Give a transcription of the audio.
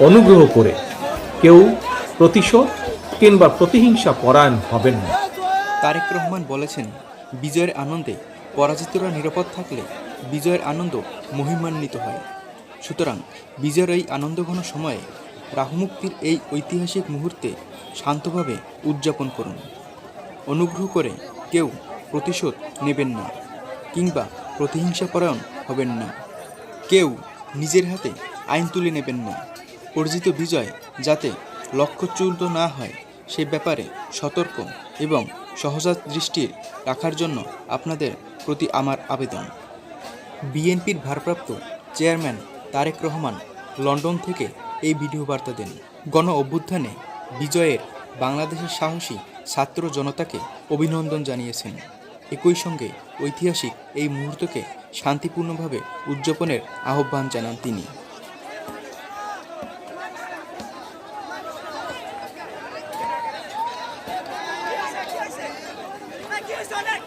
অনুগ্রহ করে কেউ প্রতিশোধ কিংবা প্রতিহিংসা পরায়ণ হবেন না। তারেক রহমান বলেছেন, বিজয়ের আনন্দে পরাজিতরা নিরাপদ থাকলে বিজয়ের আনন্দ মহিমান্বিত হয়। সুতরাং বিজয়ের এই আনন্দঘন সময়ে রাহুমুক্তির এই ঐতিহাসিক মুহূর্তে শান্তভাবে উদযাপন করুন। অনুগ্রহ করে কেউ প্রতিশোধ নেবেন না কিংবা প্রতিহিংসাপরায়ণ হবেন না। কেউ নিজের হাতে আইন তুলে নেবেন না। অর্জিত বিজয় যাতে লক্ষ্যচ্যুত না হয় সে ব্যাপারে সতর্ক এবং সহজাত দৃষ্টি রাখার জন্য আপনাদের প্রতি আমার আবেদন। বিএনপির ভারপ্রাপ্ত চেয়ারম্যান তারেক রহমান লন্ডন থেকে এই ভিডিও বার্তা দেন। গণ অভ্যুত্থানে বিজয়ের বাংলাদেশের সাহসী ছাত্র জনতাকে অভিনন্দন জানিয়েছেন। একই সঙ্গে ঐতিহাসিক এই মুহূর্তকে শান্তিপূর্ণভাবে উদযাপনের আহ্বান জানান তিনি। Gezelek!